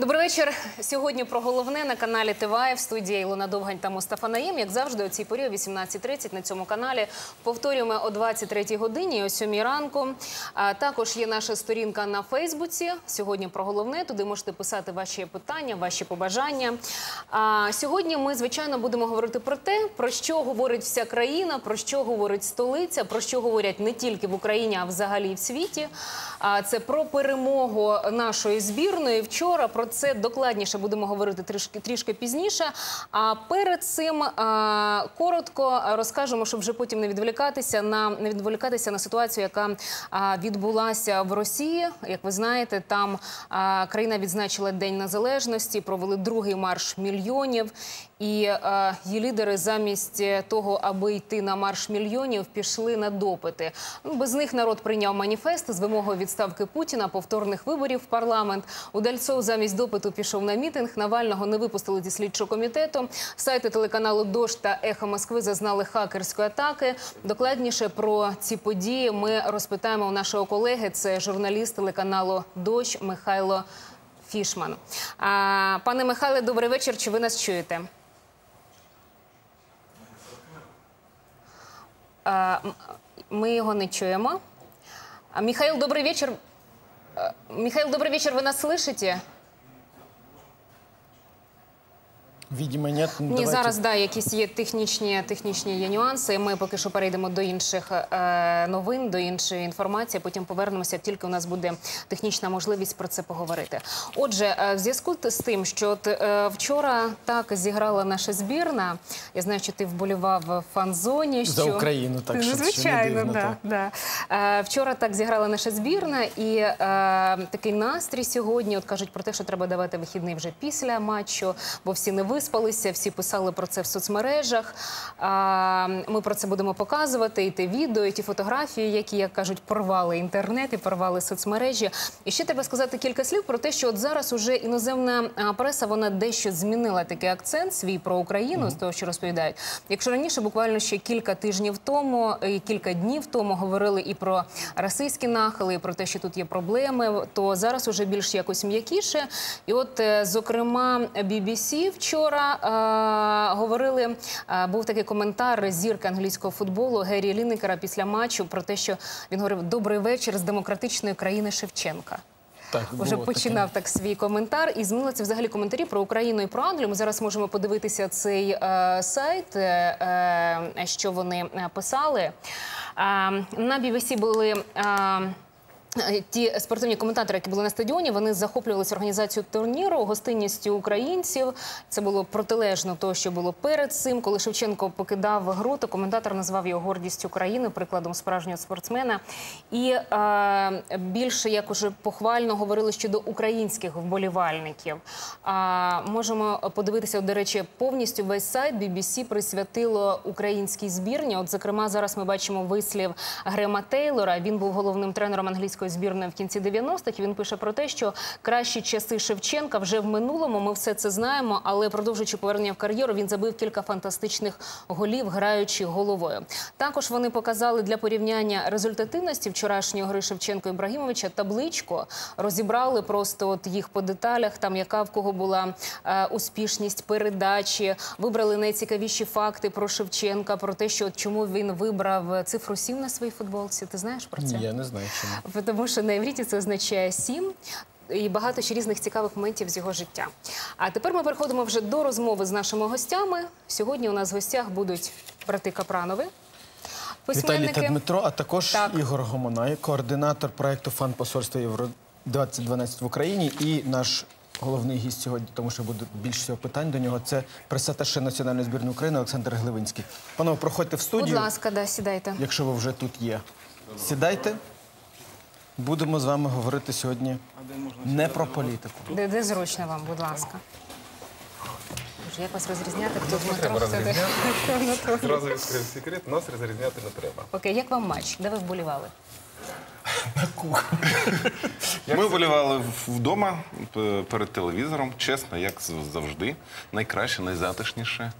Добрий вечір. Сьогодні про головне на каналі ТВА в студії Ілона Довгань та Мустафа Наєм. Як завжди, о цій порі о 18.30 на цьому каналі повторюємо о 23.00 годині, о 7 ранку. А також є наша сторінка на Фейсбуці. Сьогодні про головне. Туди можете писати ваші питання, ваші побажання. А сьогодні ми, звичайно, будемо говорити про те, про що говорить вся країна, про що говорить столиця, про що говорять не тільки в Україні, а взагалі в світі. А це про перемогу нашої збірної вчора. Про це докладніше будемо говорити трішки трішки пізніше. А перед цим а, коротко розкажемо, щоб вже потім не відволікатися на не відволікатися на ситуацію, яка а, відбулася в Росії. Як ви знаєте, там а, країна відзначила День Незалежності, провели другий марш мільйонів. І е, її лідери замість того, аби йти на марш мільйонів, пішли на допити. Ну, без них народ прийняв маніфест з вимогою відставки Путіна, повторних виборів в парламент. Удальцов замість допиту пішов на мітинг. Навального не випустили зі слідчого комітету. Сайти телеканалу Дож та Ехо Москви зазнали хакерської атаки. Докладніше про ці події ми розпитаємо у нашого колеги. Це журналіст телеканалу Дощ Михайло Фішман. А, пане Михайле, добрий вечір. Чи ви нас чуєте? А, м- Ми його не чуємо. А, Михаил, добрый вечер. А, Михаил, добрый вечер. Вы нас слышите? Ну, Ні, зараз да, якісь є технічні, технічні є нюанси. Ми поки що перейдемо до інших е, новин, до іншої інформації. Потім повернемося, тільки у нас буде технічна можливість про це поговорити. Отже, е, в зв'язку з тим, що от, е, вчора так зіграла наша збірна. Я знаю, що ти вболівав в фан-зоні. За. Україну, так, що- ну, що звичайно, дивно, да, так. да. Е, вчора так зіграла наша збірна, і е, такий настрій сьогодні. От кажуть про те, що треба давати вихідний вже після матчу, бо всі не виспалися, всі писали про це в соцмережах. Ми про це будемо показувати. І те відео, і ті фотографії, які як кажуть, порвали інтернет і порвали соцмережі. І ще треба сказати кілька слів про те, що от зараз уже іноземна преса вона дещо змінила такий акцент свій про Україну з того, що розповідають. Якщо раніше, буквально ще кілька тижнів тому і кілька днів тому говорили і про расистські нахили, і про те, що тут є проблеми, то зараз уже більш якось м'якіше. І от, е, зокрема, BBC вчора е, говорили, е, був такий коментар зірки англійського футболу Геррі Лінекера після матчу про те, що він говорив Добрий вечір з демократичної країни Шевченка. Так, Вже було таке. починав так свій коментар і змінилися взагалі коментарі про Україну і про Англію. Ми зараз можемо подивитися цей е, сайт, е, е, що вони е, писали. Е, на BBC були. Е, Ті спортивні коментатори, які були на стадіоні, вони захоплювалися організацією турніру, гостинністю українців. Це було протилежно того, що було перед цим. Коли Шевченко покидав гру, то коментатор назвав його гордістю України, прикладом справжнього спортсмена. І е, більше як уже похвально говорили щодо українських вболівальників. А можемо подивитися, до речі, повністю весь сайт BBC присвятило українській збірні. От, зокрема, зараз ми бачимо вислів Грема Тейлора. Він був головним тренером англійської збірної в кінці 90-х. Він пише про те, що кращі часи Шевченка вже в минулому. Ми все це знаємо, але продовжуючи повернення в кар'єру, він забив кілька фантастичних голів, граючи головою. Також вони показали для порівняння результативності вчорашньої гри Шевченко Ібрагімовича табличку. Розібрали просто от їх по деталях, там яка в кого була е, успішність передачі. Вибрали найцікавіші факти про Шевченка, про те, що от чому він вибрав цифру 7 на своїй футболці. Ти знаєш про це? Я не знаю, чому. Тому що на івріті це означає сім. І багато ще різних цікавих моментів з його життя. А тепер ми переходимо вже до розмови з нашими гостями. Сьогодні у нас в гостях будуть брати Капранови, Віталій письменники. та Дмитро, а також Так. Ігор Гомонай, координатор проекту Фан Посольства Євро 2012 в Україні і наш головний гість сьогодні, тому що буде більше всього питань до нього. Це пресаташе національної збірної України Олександр Гливинський. Панове, проходьте в студію. Будь ласка, да, сідайте. якщо ви вже тут є. Сідайте. Будемо з вами говорити сьогодні не про політику. Де, де зручно вам, будь ласка. Боже, Як вас розрізняти? Хто Дмитро, хто де? Зразу відкрив секрет, нас розрізняти не треба. Окей, як вам матч? Де ви вболівали? Ми вболівали вдома перед телевізором, чесно, як завжди. Найкраще, найзатишніше.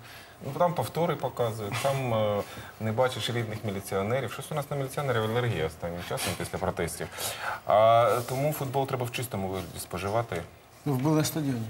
Ну, Там повтори показують, там е, не бачиш рідних міліціонерів. Щось у нас на міліціонерів алергія останнім часом після протестів. А тому футбол треба в чистому вигляді споживати. Ви були на стадіоні.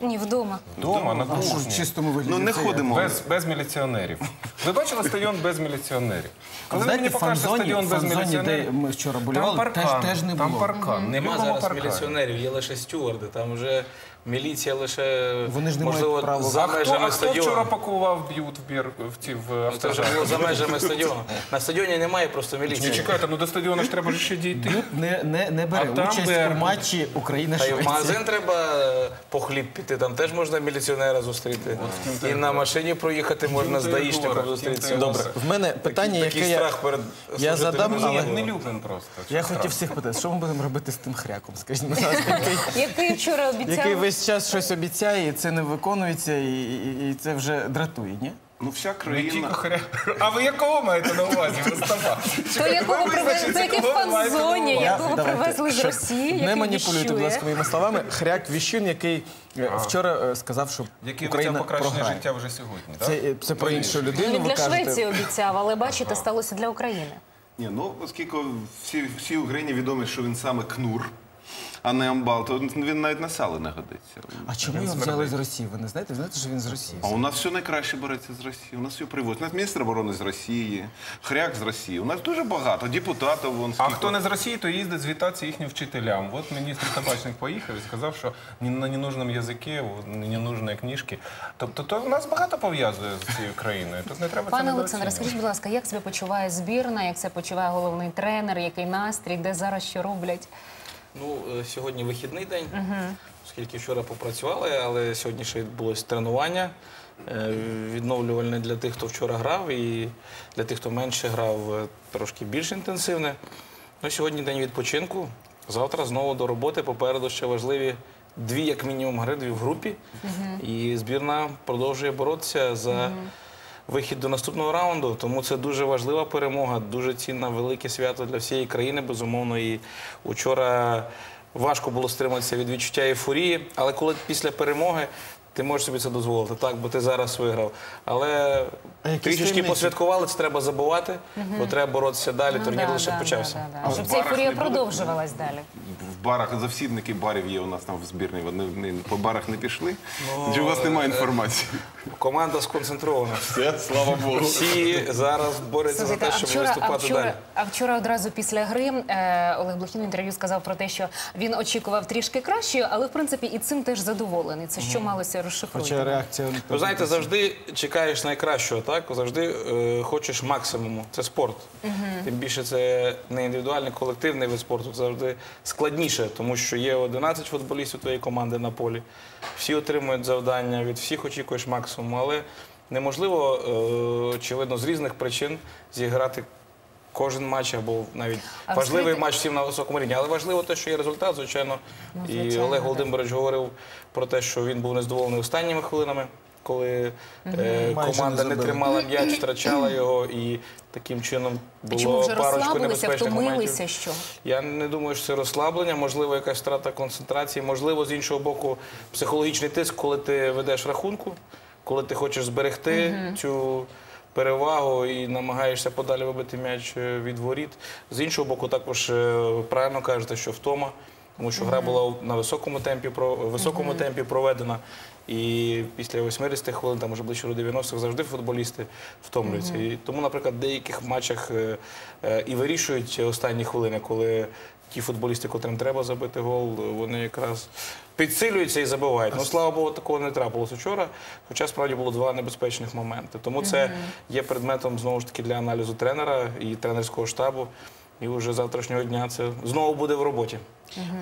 Ні, вдома. Дома, на А що кухні. в чистому вигляді? Ну не це ходимо. Без, без міліціонерів. Ви бачили стадіон без міліціонерів? Коли ви мені покажете фан-зоні- стадіон без фан-зоні, міліціонерів, де ми вчора там болювали, паркан, теж, теж не там було. паркан. Нема любимо зараз паркан. міліціонерів, є лише стюарди. Там вже міліція лише Вони ж не мають можливо права. за А хто, межами а хто вчора стадіону. пакував б'ют в бір в ці в Ну, Це вже було за межами стадіону. На стадіоні немає просто Ні, міліції. чекайте, ну до стадіону ж треба ж ще дійти. Бют не, не, не бере А там участь бере. у матчі Та й в магазин треба е, по хліб піти, там теж можна міліціонера зустріти. І на машині проїхати можна з ти даїшником говориш, зустрітися. ти Добре, в мене питання, Такий яке я, страх перед я служителем задам, Ні, але не люблен просто. я хотів всіх питати, що ми будемо робити з тим хряком? Скажіть, будь ласка, який, Який вчора обіцяв. який весь час щось обіцяє, і це не виконується, і, і, і це вже дратує, ні? Ну вся тільки країна. А ви якого маєте на увазі, Мустафа? То якого привезли, то який в фан-зоні, якого привезли з Росії, Не маніпулюйте, будь ласка, моїми словами. Хряк Віщун, який е, вчора е, сказав, що Який Україна покращення програє. життя вже сьогодні, так? Це, е, це про іншу людину, Він ви для кажете. Швеції обіцяв, але бачите, сталося для України. Ні, ну оскільки всі, всі в Україні відомі, що він саме кнур, а не амбал, то він навіть на сало не годиться. А чому його взяли з Росії? Ви не знаєте? Ви знаєте, що він з Росії? А у нас все найкраще береться з Росії. У нас все привозять. У нас міністр оборони з Росії, хряк з Росії. У нас дуже багато депутатів. Вон, А хто не з Росії, то їздить звітатися їхнім вчителям. От міністр табачник поїхав і сказав, що ні на ненужному язикі, ненужні книжки. Тобто то нас багато пов'язує з цією країною. Тут не треба це Пане Олександре, скажіть, будь ласка, як себе почуває збірна, як себе почуває головний тренер, який настрій, де зараз що роблять? Ну, е, сьогодні вихідний день, оскільки вчора попрацювали, але сьогодні ще відбулось тренування е, відновлювальне для тих, хто вчора грав, і для тих, хто менше грав, е, трошки більш інтенсивне. Ну, сьогодні день відпочинку. Завтра знову до роботи. Попереду ще важливі дві, як мінімум, гри, дві в групі. І збірна продовжує боротися за. Вихід до наступного раунду, тому це дуже важлива перемога, дуже цінна, велике свято для всієї країни, безумовно. І учора важко було стриматися від відчуття ейфорії, але коли після перемоги ти можеш собі це дозволити, так, бо ти зараз виграв. Але трішечки посвяткували, це треба забувати, бо треба боротися далі. Турнір Ну да, лише да, почався. да, да, А да. Щоб ця барах ейфорія не буде? продовжувалась далі. В барах завсідники барів є у нас там в збірні. Вони вони по барах не пішли. Чи у вас немає інформації? Команда сконцентрована. Все, слава Богу. Всі зараз борються за Слухайте, те, а щоб вчора, а, виступати далі. а вчора одразу після гри е, Олег Блохін в інтерв'ю сказав про те, що він очікував трішки кращої, але в принципі і цим теж задоволений. Це що малося розшифрувати? Хоча реакція... Ви знаєте, завжди чекаєш найкращого, так? Завжди е, хочеш максимуму. Це спорт. Тим більше це не індивідуальний, колективний вид спорту. Це завжди складніше, тому що є 11 футболістів твоєї команди на полі. Всі отримують завдання, від всіх очікуєш максимум, але неможливо, е, очевидно, з різних причин зіграти. Кожен матч або навіть А важливий скажіть- матч всім на високому рівні. Але важливо те, що є результат, звичайно. І звичайно, Олег так. Володимирович говорив про те, що він був незадоволений останніми хвилинами, коли е, команда не не тримала м'яч, втрачала його, і таким чином було Чому вже парочку розслабилися, небезпечних моментів. Що? Я не думаю, що це розслаблення, можливо, якась втрата концентрації, можливо, з іншого боку, психологічний тиск, коли ти ведеш рахунку, коли ти хочеш зберегти цю перевагу і намагаєшся подалі вибити м'яч е, від воріт. З іншого боку, також е, правильно кажете, що втома, тому що гра була на високому темпі, високому темпі проведена. І після 80 хвилин, там вже ближче до 90-х, завжди футболісти втомлюються. І тому, наприклад, в деяких матчах е, і вирішують останні хвилини, коли ті футболісти, котрим треба забити гол, вони якраз підсилюються і забивають. Ну, слава Богу, такого не трапилось вчора, хоча справді було два небезпечних моменти. Тому це є предметом знову ж таки для аналізу тренера і тренерського штабу. І вже завтрашнього дня це знову буде в роботі.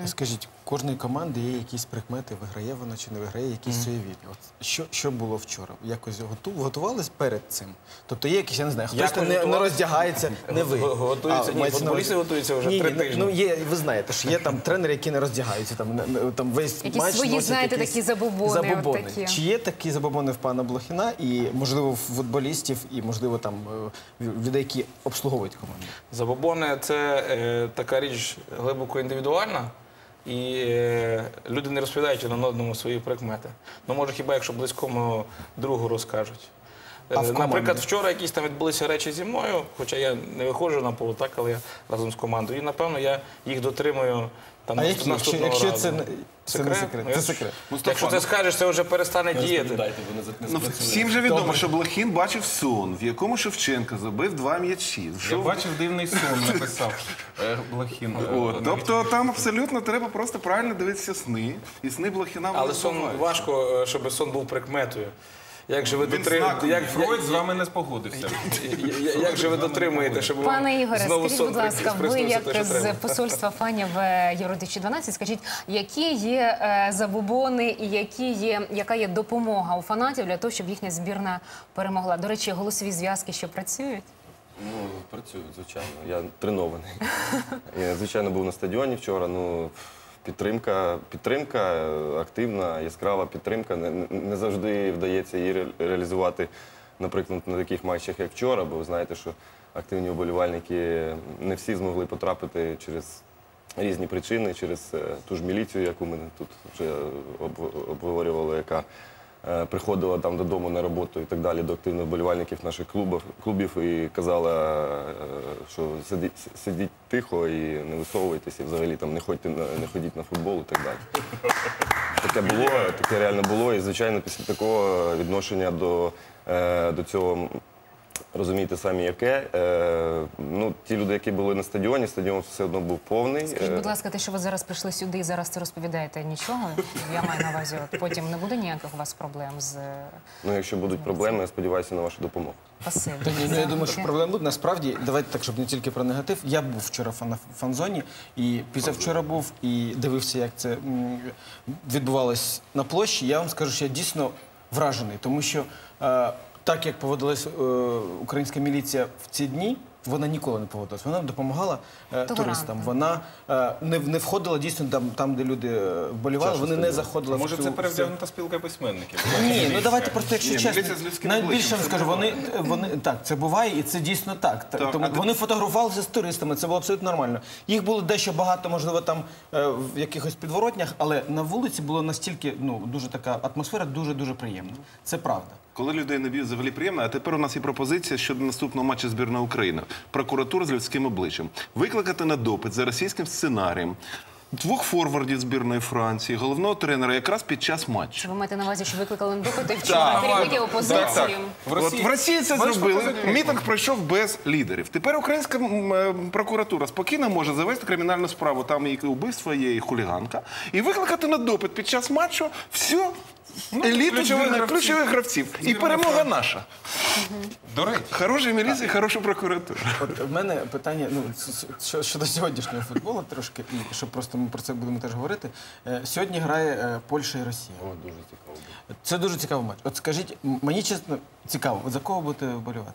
Скажіть, кожної команди є якісь прикмети, виграє вона чи не виграє, якісь суєвірні. От що, що було вчора? Якось готу, готувались перед цим? Тобто є якісь, я не знаю, хтось Якось не, не готувались? роздягається, не ви. Го- готуються, ні, мається на футболісти готуються вже ні, три ні, тижні. Ну, є, ви знаєте, що є там тренери, які не роздягаються, там, не- не- там весь Якісь матч свої, носять знаєте, якісь такі забобони, от забобони. такі. Чи є такі забобони в пана Блохіна і, можливо, в футболістів, і, можливо, там е, людей, які обслуговують команду? Забобони це е, така річ глибоко індивідуальна, і е, люди не розповідають один одному свої прикмети. Ну, може, хіба якщо близькому другу розкажуть. Е, А в? Наприклад, вчора якісь там відбулися речі зі мною, хоча я не виходжу на поле, так, але я разом з командою. І напевно я їх дотримую там А які, якщо, наступного якщо разу. це, не- це не секрет? Ну, Це я- секрет. Якщо ти скажеш, це вже перестане діяти. Ну, всім же відомо, що Блохін бачив сон, в якому Шевченко забив два м'ячі. Я бачив дивний сон, написав е, Блохін. е, От, тобто там абсолютно треба просто правильно дивитися сни. І сни Блохіна Але сон важко, е, щоб сон був прикметою. Як же ви Він. Як, Фройд з вами не спогодився. як же ви дотримуєте, щоб вам Пане Ігоре, скажіть, будь ласка, ви як з посольства фанів е, Євро 2012, скажіть, які є е, забобони і які є, яка є допомога у фанатів для того, щоб їхня збірна перемогла? До речі, голосові зв'язки що працюють? Ну, працюю, звичайно. Я тренований. Я, звичайно, був на стадіоні вчора. Ну, підтримка, підтримка е, активна, яскрава підтримка. Не, не- завжди вдається її реалізувати, наприклад, на таких матчах, як вчора, бо ви знаєте, що активні вболівальники не всі змогли потрапити через різні причини, через е, ту ж міліцію, яку ми тут вже обговорювали, яка приходила там додому на роботу і так далі до активних вболівальників наших клубів, клубів і казала, е, що сидіть, сидіть тихо і не висовуйтесь, і взагалі там не ходьте на не ходіть на футбол і так далі. Таке було, таке реально було. І звичайно, після такого відношення до, е, до цього. Розумієте самі яке. Е, ну, ті люди, які були на стадіоні, стадіон все одно був повний. Скажіть, Е, будь ласка, те, що ви зараз прийшли сюди і зараз це розповідаєте, нічого? Я маю на увазі, от потім не буде ніяких у вас проблем з ну, якщо будуть проблеми, я сподіваюся на вашу допомогу. ні, ну, я думаю, що проблем буде. Насправді, давайте так, щоб не тільки про негатив. Я був вчора на фан-зоні, і післявчора був і дивився, як це м, відбувалось на площі. Я вам скажу, що я дійсно вражений, тому що е, так як поводилась е, українська міліція в ці дні. Вона ніколи не поводилась. Вона допомагала е, туристам. Вона е, не, не входила дійсно там, там де люди е, вболівали. Вони не заходили Може, в цю, це перевдягнута спілка письменників? ні, ну давайте просто, якщо Ні, чесно, міліція з людським навіть обличчям, більше вам це скажу, вони, вони так, це буває, і це дійсно так. Та- Так, Тому а ти- вони фотографувалися з туристами, це було абсолютно нормально. Їх було дещо багато, можливо, там е, в якихось підворотнях, але на вулиці було настільки ну дуже така атмосфера, дуже дуже приємна. Це правда. Коли людей не б'ють, взагалі приємно. А тепер у нас є пропозиція щодо наступного матчу збірної України. Прокуратура з людським обличчям. Викликати на допит за російським сценарієм двох форвардів збірної Франції, головного тренера якраз під час матчу. Чи ви маєте на увазі, що викликали на вчора керівники опозиції? В От в Росії це зробили. Мітинг пройшов без лідерів. Тепер українська е, прокуратура спокійно може завести кримінальну справу. Там і вбивство є, і хуліганка, і викликати на допит під час матчу всю еліту ключових гравців. ключових гравців. І перемога наша. До речі, Хороша міліція, хороша прокуратура. От в мене питання ну що- щодо сьогоднішнього футболу, трошки і щоб просто ми про це будемо теж говорити. Е, Сьогодні грає е, Польща і Росія. О, дуже цікаво. Це дуже цікавий матч. От скажіть, мені чесно цікаво, от за кого будете вболівати?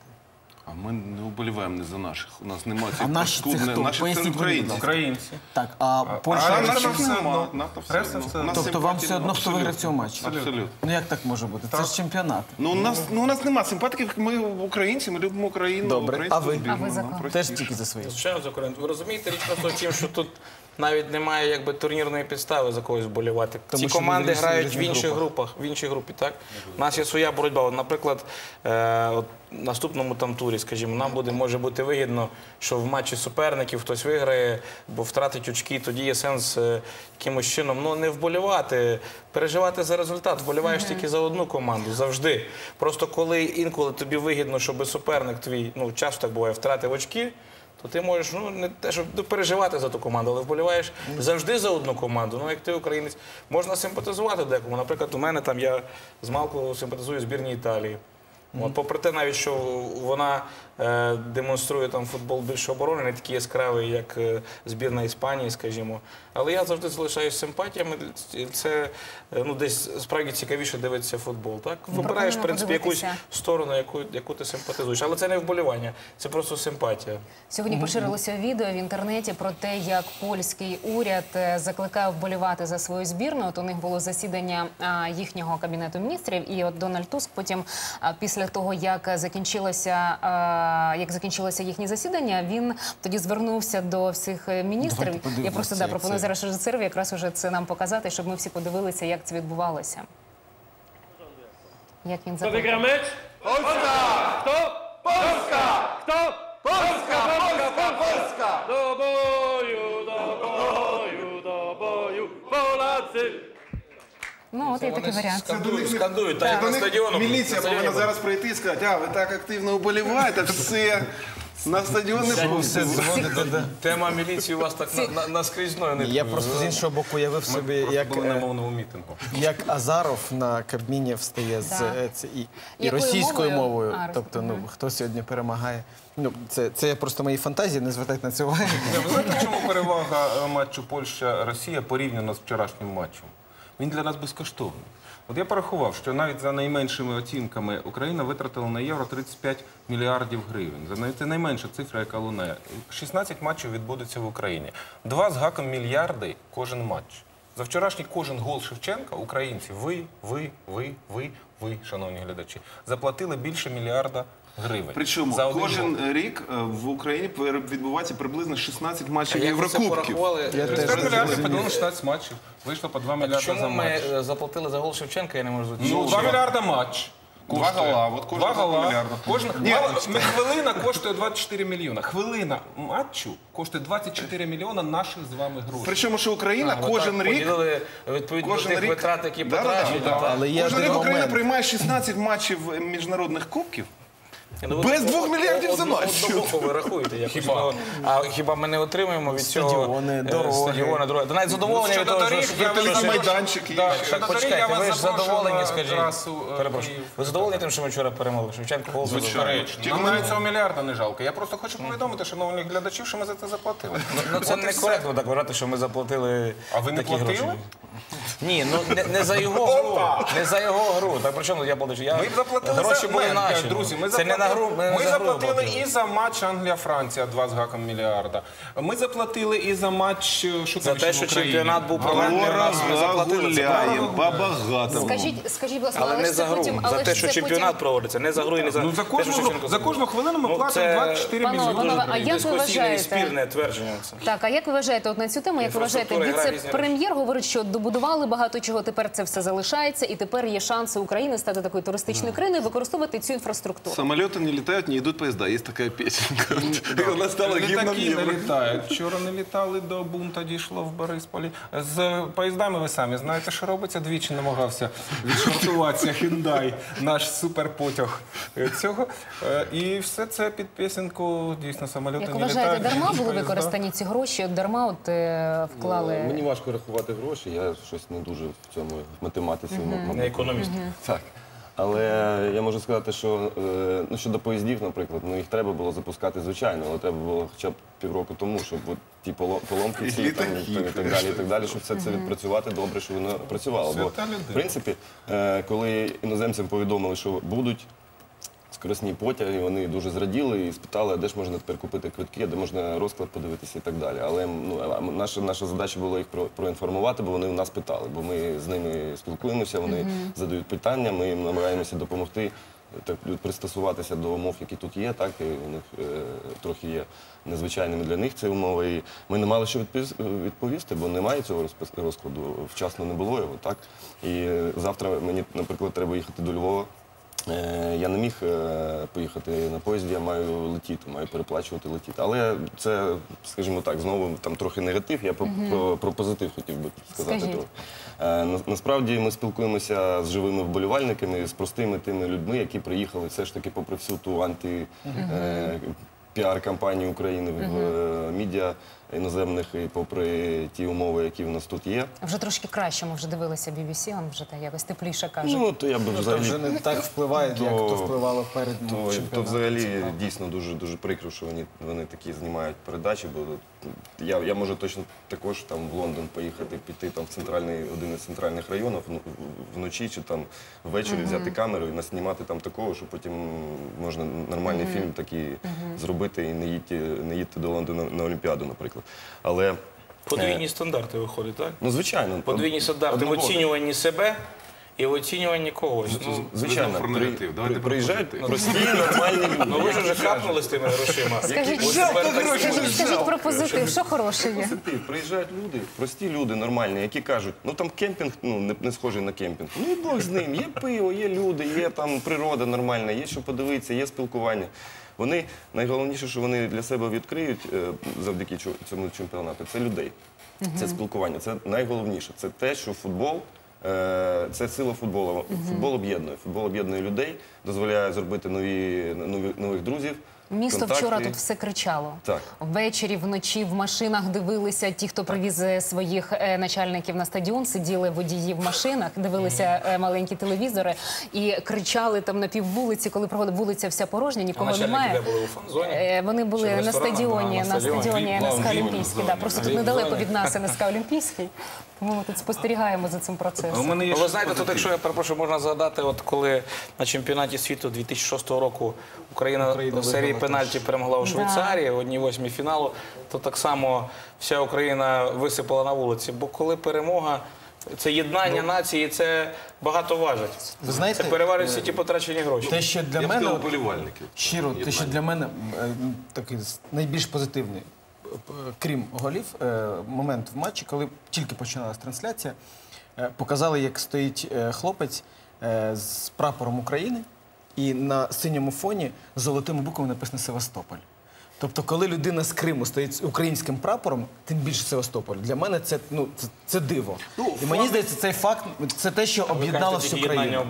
А ми не вболіваємо не за наших. У нас немає А цих наші це паскудних- хто? Наші це Поясніть будь українці. ласка. українці. Так, а Польща а і НАТО все одно. одно. НАТО все одно. все У нас Тобто вам симпатії все одно, хто виграє в цьому матчі? Абсолютно. Ну як так може бути? Це ж чемпіонат. Ну, у нас, ну, у нас нема симпатиків, ми українці, ми любимо Україну, Добре. А ви? збірну, А ви за нам кого? простіше. Теж тільки за свої. Звичайно, за Україну. Ви розумієте, річ просто в тім, що тут навіть немає якби турнірної підстави за когось болівати. Тому Ці що команди вони в грають в різних інших групах. групах, в іншій групі, так? У нас є своя боротьба. От, Наприклад, е, от, наступному там турі, скажімо, нам буде може бути вигідно, що в матчі суперників хтось виграє, бо втратить очки, тоді є сенс е, якимось чином ну, не вболівати, переживати за результат. Вболіваєш тільки за одну команду завжди. Просто коли інколи тобі вигідно, щоб суперник твій, ну часто так буває, втратив очки. То ти можеш ну не те, щоб ну, переживати за ту команду, але вболіваєш завжди за одну команду. Ну як ти українець, можна симпатизувати декому. Наприклад, у мене там я з Малку симпатизую збірній Італії. От, попри те, навіть що вона демонструє там футбол більш оборони, не такий яскравий, як е, збірна Іспанії, скажімо. Але я завжди залишаюсь симпатіями. Це е, ну, десь справді цікавіше дивитися футбол. Так? Вибираєш, в принципі, якусь сторону, яку, яку ти симпатизуєш. Але це не вболівання, це просто симпатія. Сьогодні поширилося відео в інтернеті про те, як польський уряд е, закликав вболівати за свою збірну. От у них було засідання їхнього кабінету міністрів, і от Дональд Туск потім, а, після того як закінчилося, як закінчилося їхнє засідання, він тоді звернувся до всіх е, міністрів. Я просто да пропоную це. зараз режисеру якраз уже це нам показати, щоб ми всі подивилися, як це відбувалося. Як він Kto закликав. wygra mecz? До бою, до бою, до бою, Polacy! Ну, от є такий варіант. Скандують, скандують, так як До на них стадіону. Міліція на повинна зараз прийти і сказати, а ви так активно вболіваєте, все. На стадіон не Все до- Тема міліції у вас так на- на- наскрізною не Я просто з іншого боку уявив собі, як, були на е, мовному мітингу. як Азаров на Кабміні встає з Да. е, і, і Якою російською мовою? мовою. А, Тобто, ну хто сьогодні перемагає. Ну, це, це просто мої фантазії, не звертайте на це уваги. Ви знаєте, в чому перевага е, матчу Польща-Росія порівняно з вчорашнім матчем? Він для нас безкоштовний. От я порахував, що навіть за найменшими оцінками Україна витратила на євро 35 мільярдів гривень. Це найменша цифра, яка лунає. 16 матчів відбудеться в Україні. Два з гаком мільярди кожен матч. За вчорашній кожен гол Шевченка українці, ви, ви, ви, ви, ви, шановні глядачі, заплатили більше мільярда гривень. Причому За один кожен гол. рік е, в Україні відбувається приблизно 16 матчів Як ви це Єврокубків. порахували? Я 35 теж мільярдів зрозумів. поділили 16 матчів. Вийшло по 2 мільярди за Чому ми матч. е, заплатили за гол Шевченка, я не можу зрозуміти. Ну, 2 мільярда матч. Два коштує. гола, от кожна Два гола. мільярду. Кожна Ні, мало- хвилина коштує 24 мільйона. Хвилина матчу коштує 24 мільйона наших з вами грошей. Причому, що Україна А, кожен так рік поділили відповідно до Кожен тих рік. витрат, які Да, да, да, потрачені. да. так? Але є Кожен один рік Україна момент. приймає 16 матчів міжнародних кубків. Ну, Без двох мільярдів за матч. Однобоко ви рахуєте. якось. Хіба? Ну, А хіба ми не отримуємо від цього Стадіони, е, дороги. стадіони, дороги. Та навіть задоволення від щодо того, доріг, що я що- Великий майданчик. Щодо Почекайте, доріг, я ви ж запрошую задоволені, на скажіть. трасу, е, Перепрошую. Київ. Ви задоволені тим, що ми вчора перемогли? Шевченко гол забив? Нам навіть цього мільярда не жалко. Я просто хочу повідомити шановних глядачів, що ми за це заплатили. Ну це От і не все. коректно так вважати, що ми заплатили А ви не такі платили? гроші. Ні, ну не, не за його гру. Не за його гру. Так при чому тут я платив? Я Ми б заплатили гроші за були Ні, наші. друзі. Ми це не на гру. Ми, не за гру заплатили і за матч Англія-Франція 2 з гаком мільярда. Ми заплатили і за матч е, що За там те, в що Україні. чемпіонат був проведений нас, ми заплатили це гуляємо, бабагато. Скажіть, скажіть, будь ласка, Але але не ж за це гру, потім, але за ж те, що це чемпіонат потім... проводиться, не за гру і не за Ну за те, кожну, що гру- Шевченко за кожну хвилину ми Ну, платимо це 24 Пане мільйони. Іванове, а як ви Дискусійне і вважаєте? спірне твердження. це. Так, а як ви вважаєте от на цю тему? Як ви вважаєте, Інфраструктура грає різні віце-прем'єр говорить, що добудували багато чого, тепер це все залишається, і тепер є шанси України стати такою туристичною країною, використовувати цю інфраструктуру. Самолеты не летают, не идут поезда. Есть такая песенка. И Она стала гимном Літаки не Евро. літають. Вчора не літали до бунта, дійшло в Борисполі. З поїздами ви самі знаєте, що робиться. Двічі намагався відшортуватися Hyundai, наш суперпотяг цього. Е, І все це під пісеньку дійсно самоліти Як не вважаєте, літають. дарма були поїзда. використані ці гроші? Дарма от е, вклали. Ну, Мені важко рахувати гроші, я щось не дуже в цьому в математиці. мабуть. Не економіст. Так. Але я можу сказати, що е, ну, щодо поїздів, наприклад, ну їх треба було запускати звичайно, але треба було хоча б півроку тому, щоб от ті поло- поломки всі І там, і, так- і так далі, і так далі, щоб все це відпрацювати добре, щоб воно працювало. Бо Свята людина. в принципі, е, коли іноземцям повідомили, що будуть. Скоросні потяги, вони дуже зраділи і спитали, а де ж можна тепер купити квитки, де можна розклад подивитися і так далі. Але ну, наша, наша задача була їх про, проінформувати, бо вони у нас питали, бо ми з ними спілкуємося, вони задають питання, ми їм намагаємося допомогти так, пристосуватися до умов, які тут є, так, і у них е, трохи є незвичайними для них ці умови. І ми не мали що відпис- відповісти, бо немає цього розкладу, вчасно не було його. Так? І е, завтра мені, наприклад, треба їхати до Львова. Е, Я не міг е, поїхати на поїзді, я маю летіти, маю переплачувати летіти. Але це, скажімо так, знову там трохи негатив. Я про, про, про позитив хотів би сказати. Скажіть. Е, на- Насправді ми спілкуємося з живими вболівальниками, з простими тими людьми, які приїхали все ж таки попри всю ту анти. е, Піар-кампанію України в е, медіа іноземних і попри ті умови, які в нас тут є. Вже трошки краще, ми вже дивилися BBC, вам вже так якось тепліше кажуть. Ну то я би Це взагалі вже не так впливає, як То- то впливало перед То, то чемпіонатом. взагалі дійсно дуже дуже прикро, що вони, вони такі знімають передачі, бо я, я можу точно також там в Лондон поїхати, піти там в центральний один із центральних районів ну, вночі чи там ввечері взяти камеру і наснімати там такого, що потім можна нормальний фільм такий зробити і не їдьте, не їдьте до Лондона на Олімпіаду, наприклад. Але Подвійні стандарти виходять, так? ну звичайно, Подвійні стандарти в оцінюванні себе і в оцінюванні когось. Ну, Звичайно, про при- приїжджають прості, нормальні люди. ну ви ж вже капнули з тими грошима. Скажіть, про позитив, що хороше є? Позитив. Приїжджають люди, прості люди нормальні, які кажуть, ну там кемпінг ну, не, не схожий на кемпінг. Ну і Бог з ним, є пиво, є люди, є там природа нормальна, є що подивитися, є спілкування. Вони найголовніше, що вони для себе відкриють е, завдяки цьому чемпіонату, це людей. Це спілкування. Це найголовніше. Це те, що футбол. е, Це сила футболу. Футбол об'єднує. Футбол об'єднує людей, дозволяє зробити нові нових друзів. Місто контакти. вчора тут все кричало. Так. Ввечері, вночі в машинах дивилися. Ті, хто привіз е, своїх е, начальників на стадіон, сиділи водії в машинах, дивилися е, маленькі телевізори і кричали там на піввулиці, коли проходила вулиця вся порожня, нікого немає. були у фан-зоні? Вони були на стадіоні, на стадіоні. НСК Олімпійський. Да, просто тут недалеко від нас НСК Олімпійський. Тому ми тут спостерігаємо за цим У процесом. мене є Ну, ще ви знаєте, тут, якщо я перепрошую, можна згадати, от коли на чемпіонаті світу 2006 року Україна, Україна в серії виграла пенальті перемогла у Швейцарії в одній восьмій фіналу, то так само вся Україна висипала на вулиці. Бо коли перемога, це єднання нації, це багато важить. Ви знаєте, Це переварить всі ті потрачені гроші. те, що для Я б мене сказав, от, вболівальників. щиро, те, що для мене е, такий найбільш позитивний, е, крім голів, е, момент в матчі, коли тільки починалась трансляція, е, показали, як стоїть е, хлопець з прапором України, і на синьому фоні золотими буквами написано Севастополь. Тобто, коли людина з Криму стоїть з українським прапором, тим більше Севастополь. Для мене це ну це, це диво. і мені здається, цей факт це те, що об'єднало всю країну.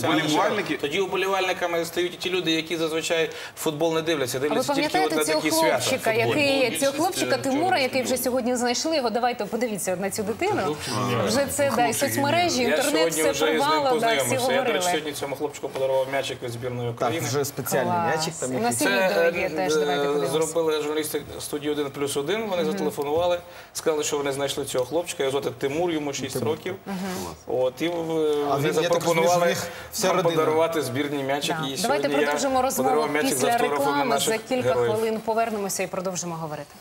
Це не Тоді вболівальниками стають ті люди, які зазвичай футбол не дивляться. Дивляться тільки на цього такі свята. хлопчика, футбольні. який цього хлопчика Тимура, який вже сьогодні знайшли його? Давайте подивіться на цю дитину. Вже це да, і соцмережі, інтернет все порвало, да, всі познайомився. Я, до речі, сьогодні цьому хлопчику подарував м'ячик від збірної Так, вже спеціальний м'ячик там У якийсь. нас і відео теж, давайте е, подивимося. Зробили журналісти студії 1 плюс 1, вони зателефонували, сказали, що вони знайшли цього хлопчика, його звати Тимур, йому 6 років. От, і е, вони запропонували нам подарувати збірні м'ячик. І Давайте продовжимо розмову після реклами. За кілька хвилин повернемося і продовжимо говорити.